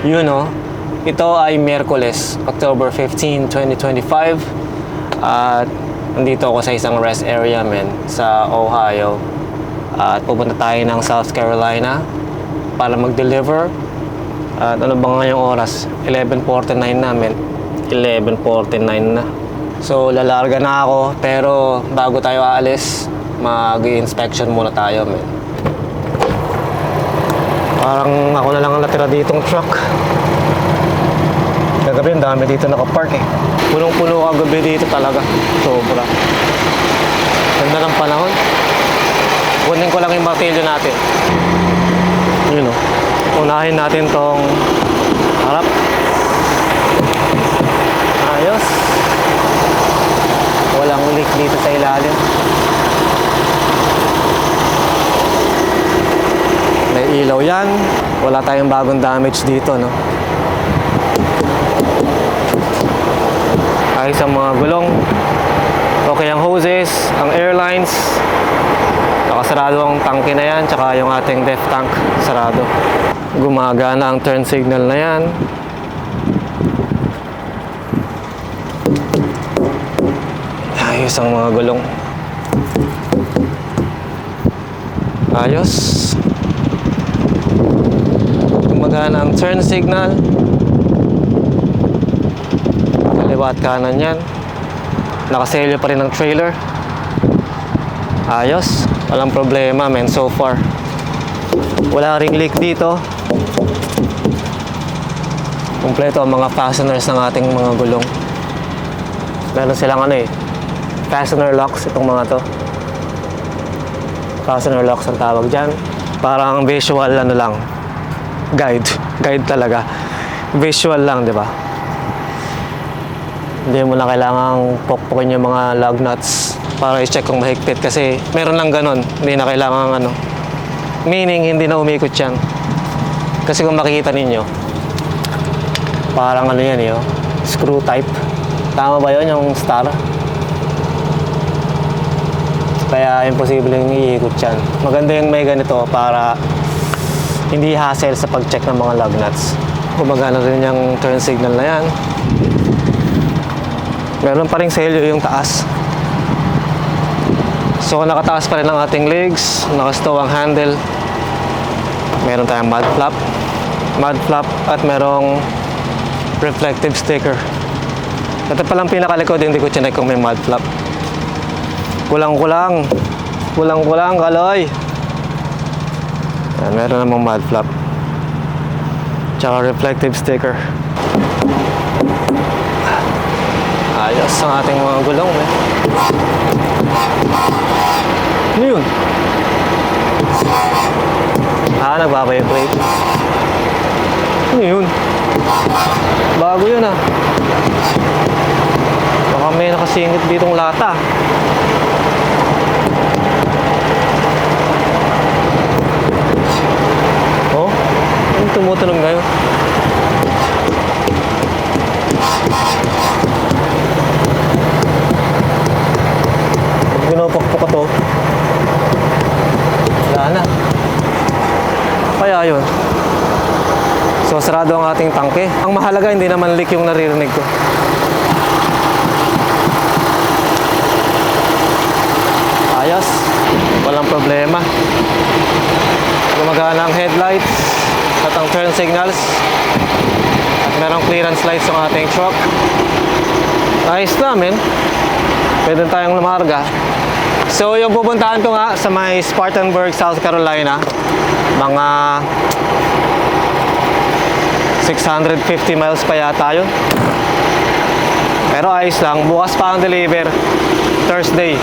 Yun no. Ito ay Miyerkules, October 15, 2025. At nandito ako sa isang rest area men sa Ohio. At pupunta tayo ng South Carolina para mag-deliver. At ano ba ngayong oras? 11.49 na men. 11.49 na. So lalarga na ako pero bago tayo aalis, mag-inspection muna tayo men. Parang ako na lang ang natira ditong truck. Kagabi, ang dami dito nakapark eh. Punong-puno kagabi dito talaga. Sobra. Ganda ng panahon. Kunin ko lang yung martilyo natin. Yun o. Unahin natin tong harap. Ayos. Walang leak dito sa ilalim. May ilaw yan. Wala tayong bagong damage dito, no? Ayos ang mga gulong. Okay ang hoses, ang airlines. Nakasarado ang tangke na yan, tsaka yung ating def tank, sarado. Gumagana ang turn signal na yan. Ayos ang mga gulong. Ayos. Gumagana ang turn signal. Kaliwa at kanan yan. Nakaselyo pa rin ang trailer. Ayos. Walang problema men so far. Wala ring leak dito. Kompleto ang mga fasteners ng ating mga gulong. Meron silang ano eh. Fastener locks itong mga to. Fastener locks ang tawag dyan. Parang visual ano lang. Guide. Guide talaga. Visual lang, di ba? Hindi mo na kailangang pokpokin yung mga lug nuts para i-check kung mahigpit kasi meron lang ganun. Hindi na kailangan ano. Meaning, hindi na umikot yan. Kasi kung makikita ninyo, parang ano yan eh, oh, screw type. Tama ba yun yung star? Kaya imposibleng iikot yan. Maganda yung may ganito para hindi hassle sa pag-check ng mga lug nuts. Gumagana rin yung turn signal na yan. Meron pa rin selyo yung taas. So nakataas pa rin ang ating legs, nakastow ang handle. Meron tayong mud flap, mud flap at merong reflective sticker. Ito palang pinakalikod, hindi ko chinek kung may mud flap. Kulang-kulang. Kulang-kulang, kaloy. Yan, meron namang mud flap. Tsaka reflective sticker. Ayos ang ating mga gulong eh. Ano yun? Ah, nagbabibrate. Ano yun? Bago yun ah. Baka may nakasingit ditong lata. Oh? Anong tumutunog ngayon? Pinupukpok ko to. Wala na. Kaya yun. So, sarado ang ating tangke. Ang mahalaga, hindi naman leak yung naririnig ko. Ayos. Walang problema. Gumagana ang headlights at ang turn signals. At merong clearance lights yung ating truck. Ayos na, men. Pwede tayong lumarga. So, yung pupuntahan ko nga sa may Spartanburg, South Carolina, mga 650 miles pa yata yun. Pero ayos lang, bukas pa ang deliver. Thursday,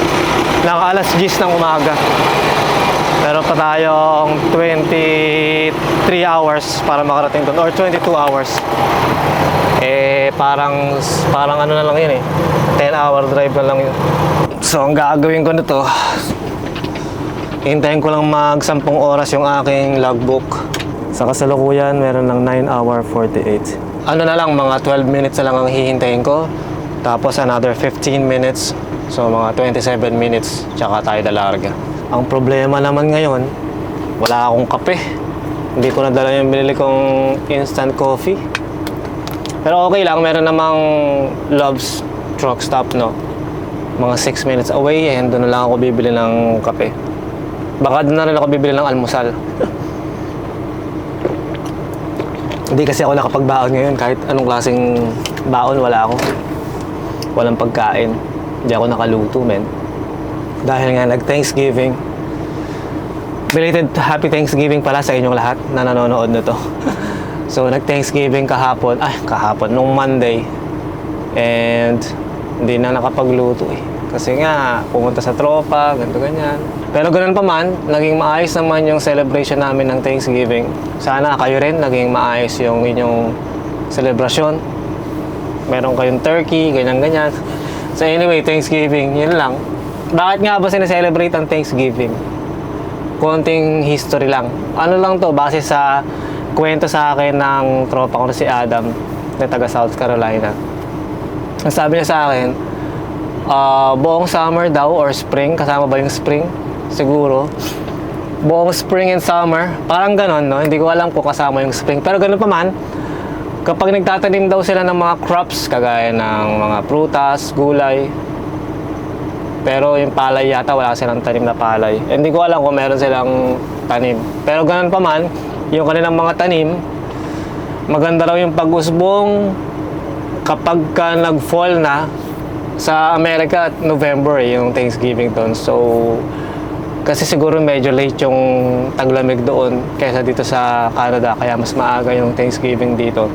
ng alas 10 ng umaga. Meron pa tayong 23 hours para makarating doon, or 22 hours. Eh, parang, parang ano na lang yun eh. 10 hour drive na lang yun. So, ang gagawin ko nito, hintayin ko lang mag 10 oras yung aking logbook. Sa kasalukuyan, meron lang 9 hour 48. Ano na lang, mga 12 minutes na lang ang hihintayin ko. Tapos another 15 minutes. So, mga 27 minutes, tsaka tayo dalarga. Ang problema naman ngayon, wala akong kape. Hindi ko nadala yung binili kong instant coffee. Pero okay lang, meron namang Love's truck stop, no? Mga 6 minutes away, and doon na lang ako bibili ng kape. Baka doon na rin ako bibili ng almusal. Hindi kasi ako nakapagbaon ngayon, kahit anong klaseng baon, wala ako. Walang pagkain. Hindi ako nakaluto, men. Dahil nga nag-Thanksgiving. Belated Happy Thanksgiving pala sa inyong lahat na nanonood nito. so, nag-Thanksgiving kahapon. Ay, kahapon. Nung Monday. And, hindi na nakapagluto eh. Kasi nga, pumunta sa tropa, ganito ganyan. Pero ganun pa man, naging maayos naman yung celebration namin ng Thanksgiving. Sana kayo rin, naging maayos yung inyong celebration. Meron kayong turkey, ganyan-ganyan. So anyway, Thanksgiving, yun lang. Bakit nga ba sineselebrate ang Thanksgiving? konting history lang. Ano lang to, base sa kwento sa akin ng tropa ko na si Adam na taga South Carolina. Ang sabi niya sa akin, ah, buong summer daw or spring, kasama ba yung spring? Siguro. Buong spring and summer, parang ganon, no? Hindi ko alam kung kasama yung spring. Pero ganun pa man, kapag nagtatanim daw sila ng mga crops, kagaya ng mga prutas, gulay, pero yung palay yata, wala silang tanim na palay. Hindi ko alam kung meron silang tanim. Pero ganun pa man, yung kanilang mga tanim, maganda raw yung pag-usbong kapag ka nag-fall na sa Amerika at November eh, yung Thanksgiving doon. So, kasi siguro medyo late yung taglamig doon kaysa dito sa Canada. Kaya mas maaga yung Thanksgiving dito.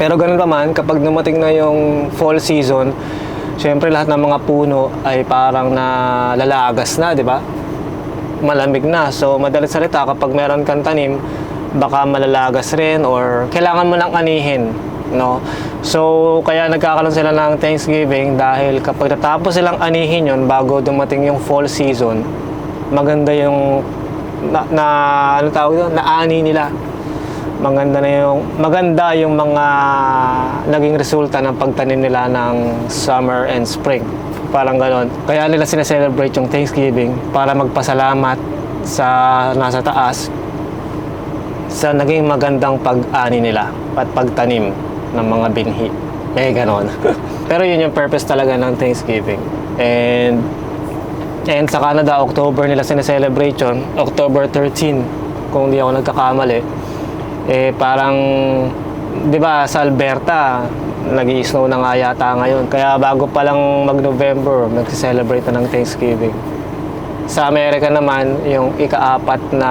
Pero ganun pa man, kapag dumating na yung fall season, syempre lahat ng mga puno ay parang na lalagas na, di ba? Malamig na. So, madalit salita, kapag meron kang tanim, baka malalagas rin or kailangan mo lang anihin, no? So, kaya nagkakaroon sila ng Thanksgiving dahil kapag natapos silang anihin yon bago dumating yung fall season, maganda yung na, na ano tawag doon, naani nila maganda na yung maganda yung mga naging resulta ng pagtanim nila ng summer and spring. Parang ganon. Kaya nila sineselebrate yung Thanksgiving para magpasalamat sa nasa taas sa naging magandang pag-ani nila at pagtanim ng mga binhi. May ganon. Pero yun yung purpose talaga ng Thanksgiving. And and sa Canada, October nila sineselebrate yun. October 13, kung di ako nagkakamali eh parang 'di ba sa Alberta nag-i-snow na nga yata ngayon. Kaya bago pa lang mag-November, magse-celebrate na ng Thanksgiving. Sa Amerika naman, yung ikaapat na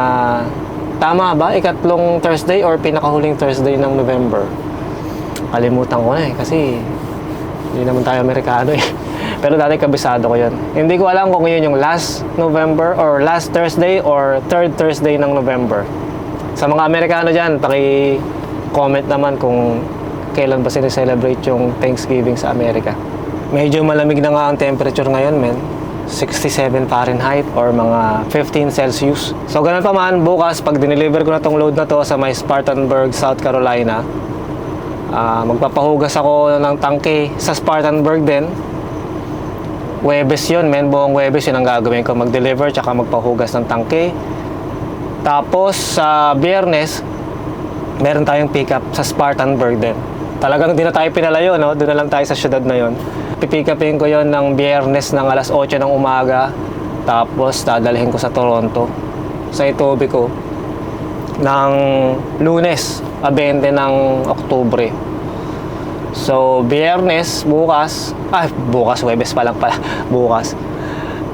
tama ba? Ikatlong Thursday or pinakahuling Thursday ng November? Kalimutan ko na eh kasi hindi naman tayo Amerikano eh. Pero dati kabisado ko yun. Hindi ko alam kung yun yung last November or last Thursday or third Thursday ng November. Sa mga Amerikano dyan, paki-comment naman kung kailan ba sineselebrate yung Thanksgiving sa Amerika. Medyo malamig na nga ang temperature ngayon, men. 67 Fahrenheit or mga 15 Celsius. So ganun pa man, bukas pag dineliver ko na tong load na to sa may Spartanburg, South Carolina, ah, magpapahugas ako ng tangke sa Spartanburg din. Webes yun, men. Buong Webes yun ang gagawin ko. Mag-deliver tsaka magpahugas ng tangke. Tapos sa biyernes, meron tayong pick up sa Spartanburg din. Talagang di na tayo pinalayo, no? Doon na lang tayo sa syudad na yon. Pipick upin ko yon ng biyernes ng alas 8 ng umaga. Tapos dadalhin ko sa Toronto. Sa Etobicoke. Ng lunes, a 20 ng Oktubre. So, biyernes, bukas, ah, bukas, Webes pa lang pala, bukas.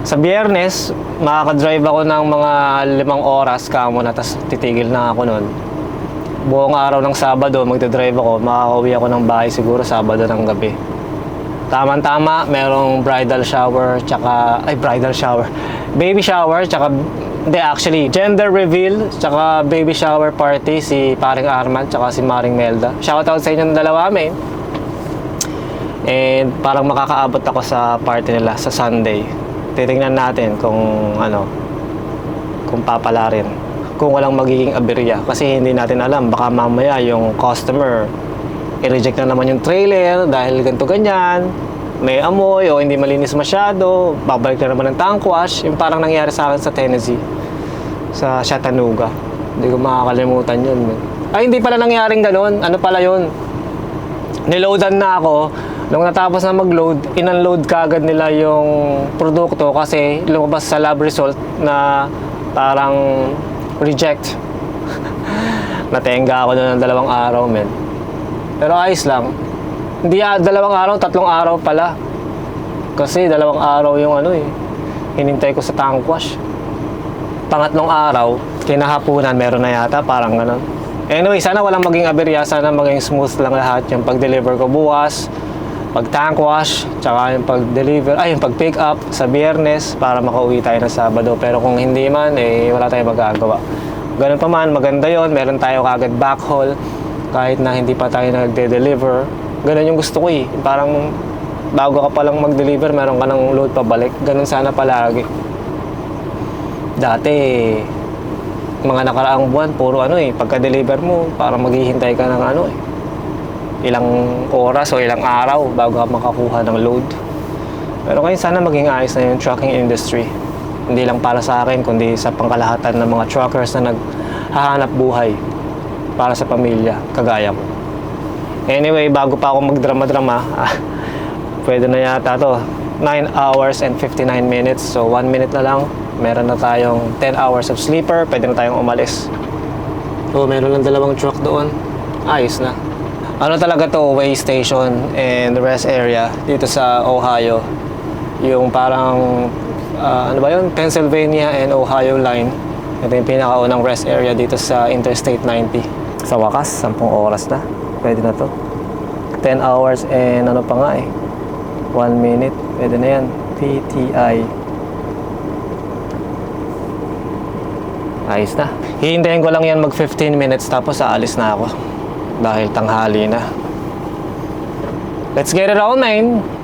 Sa biyernes, makaka-drive ako ng mga limang oras kamo na, tapos titigil na ako nun. Buong araw ng Sabado, magdadrive ako, makakauwi ako ng bahay siguro Sabado ng gabi. Tama-tama, merong bridal shower, tsaka, ay bridal shower, baby shower, tsaka, hindi actually, gender reveal, tsaka baby shower party, si paring Arman, tsaka si Maring Melda. Shoutout sa inyong dalawa, men. And parang makakaabot ako sa party nila sa Sunday. Titingnan natin kung ano, kung papala rin. Kung walang magiging aberya. Kasi hindi natin alam, baka mamaya yung customer i-reject na naman yung trailer dahil ganito ganyan. May amoy o hindi malinis masyado. Babalik na naman ng tank wash. Yung parang nangyari sa akin sa Tennessee. Sa Chattanooga. Hindi ko makakalimutan yun. Ay, hindi pala nangyaring ganun. Ano pala yun? Niloadan na ako. Nung natapos na mag-load, in-unload kagad nila yung produkto kasi lumabas sa lab result na parang reject. Natenga ako doon ng dalawang araw, men. Pero ayos lang. Hindi ah, dalawang araw, tatlong araw pala. Kasi dalawang araw yung ano eh. Hinintay ko sa tank wash. Pangatlong araw, kinahapunan, meron na yata, parang ganun. Anyway, sana walang maging aberya, sana maging smooth lang lahat yung pag-deliver ko bukas, pag tank wash, tsaka yung pag-deliver, ay yung pag-pick up sa biyernes para makauwi tayo ng Sabado. Pero kung hindi man, eh wala tayong magagawa. Ganun pa man, maganda yon meron tayo kagad backhaul kahit na hindi pa tayo nagde-deliver. Ganun yung gusto ko eh. Parang bago ka palang mag-deliver, meron ka ng load pabalik. Ganun sana palagi. Dati, mga nakaraang buwan, puro ano eh, pagka-deliver mo, parang maghihintay ka ng ano eh, ilang oras o ilang araw bago ka makakuha ng load. Pero ngayon sana maging ayos na yung trucking industry. Hindi lang para sa akin, kundi sa pangkalahatan ng mga truckers na naghahanap buhay para sa pamilya, kagaya ko. Anyway, bago pa ako magdrama-drama, ah, pwede na yata to. 9 hours and 59 minutes. So, 1 minute na lang. Meron na tayong 10 hours of sleeper. Pwede na tayong umalis. So, meron lang dalawang truck doon. Ayos na. Ano talaga to, way station and rest area dito sa Ohio. Yung parang, ah, ano ba yun? Pennsylvania and Ohio line. Ito yung pinakaunang rest area dito sa Interstate 90. Sa wakas, 10 oras na. Pwede na to. 10 hours and ano pa nga eh. 1 minute. Pwede na yan. PTI. Ayos na. Hihintayin ko lang yan mag 15 minutes tapos aalis na ako. Dahil tanghali na. Let's get it on, man!